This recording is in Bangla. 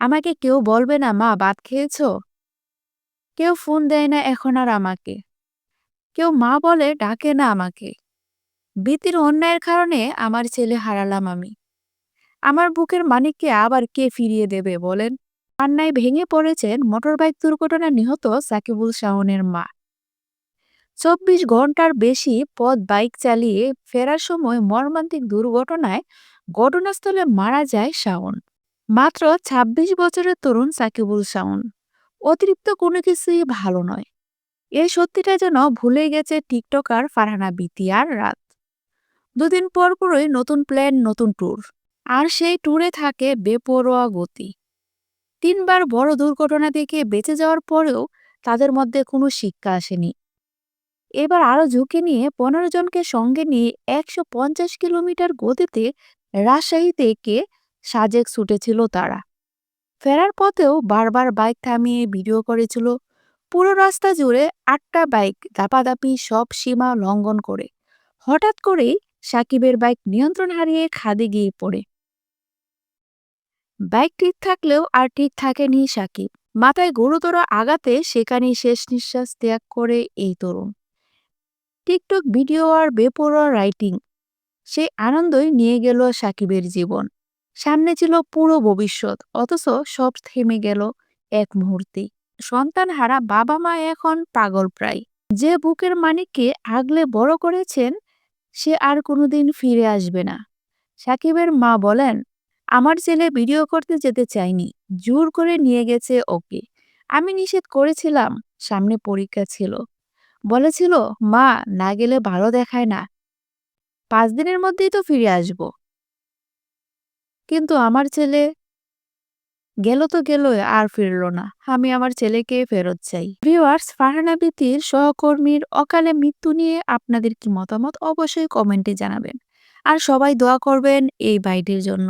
আমাকে কেউ বলবে না, মা, ভাত খেয়েছো? কেউ ফোন দেয় না, এখন আর আমাকে? কেউ মা বলে, ডাকে না আমাকে? ভীতির অন্যায়ের কারণে আমার ছেলে হারালাম আমি। আমার বুকের মানিককে আবার কে ফিরিয়ে দেবে বলেন? কান্নায় ভেঙে পড়েছেন মোটরবাইক দুর্ঘটনায় নিহত সাকিবুল শাওনের মা। চব্বিশ ঘণ্টার বেশি পথ বাইক চালিয়ে ফেরার সময় মর্মান্তিক দুর্ঘটনায় ঘটনাস্থলে মারা যায় শাওন। মাত্র ২৬ বছরের তরুণ সাকিবুল শাওন। অতিরিক্ত কোনো কিছুই ভালো নয়। এই সত্যিটা যেন ভুলে গেছে টিকটকার ফারহানা বিতি আর রাত। দুদিন পর পরই নতুন প্ল্যান, নতুন ট্যুর। আর সেই ট্যুরে থাকে বেপরোয়া গতি। তিনবার বড় দুর্ঘটনা থেকে বেঁচে যাওয়ার পরেও তাদের মধ্যে কোনো শিক্ষা আসেনি। এবার আরও ঝুঁকি নিয়ে পনেরো জনকে সঙ্গে নিয়ে একশো পঞ্চাশ কিলোমিটার গতিতে রাজশাহী থেকে সাজেক ছুটেছিল তারা। ফেরার পথেও বারবার বাইক থামিয়ে ভিডিও করেছিল। পুরো রাস্তা জুড়ে আটটা বাইক দাপাদাপি, সব সীমা লঙ্ঘন করে। হঠাৎ করেই সাকিবের বাইক নিয়ন্ত্রণ হারিয়ে খাদে গিয়ে পড়ে। বাইক ঠিক থাকলেও আর ঠিক থাকেনি সাকিব। মাথায় গুরুতর আঘাতে সেখানেই শেষ নিঃশ্বাস ত্যাগ করে এই তরুণ। টিকটক ভিডিও আর বেপরোয়া রাইটিং। সেই আনন্দই নিয়ে গেল সাকিবের জীবন। সামনে ছিল পুরো ভবিষ্যৎ, অথচ সব থেমে গেল এক মুহূর্তে সন্তান হারা বাবা মা এখন পাগল প্রায়। যে বুকের মানিককে আগলে বড় করেছেন, সে আর কোনোদিন ফিরে আসবে না। সাকিবের মা বলেন, আমার ছেলে ভিডিও করতে যেতে চায়নি, জোর করে নিয়ে গেছে ওকে। আমি নিষেধ করেছিলাম, সামনে পরীক্ষা ছিল। বলেছিল, মা, না গেলে ভালো দেখায় না। পাঁচ দিনের মধ্যেই তো ফিরে আসব। কিন্তু আমার ছেলে গেল তো গেল আর ফিরল না। আমি আমার ছেলেকে ফেরত চাই। ভিউয়ার্স ফারহানা বিতির সহকর্মীর অকালে মৃত্যু নিয়ে আপনাদের কি মতামত? অবশ্যই কমেন্টে জানাবেন। আর সবাই দোয়া করবেন এই বাইটির জন্য।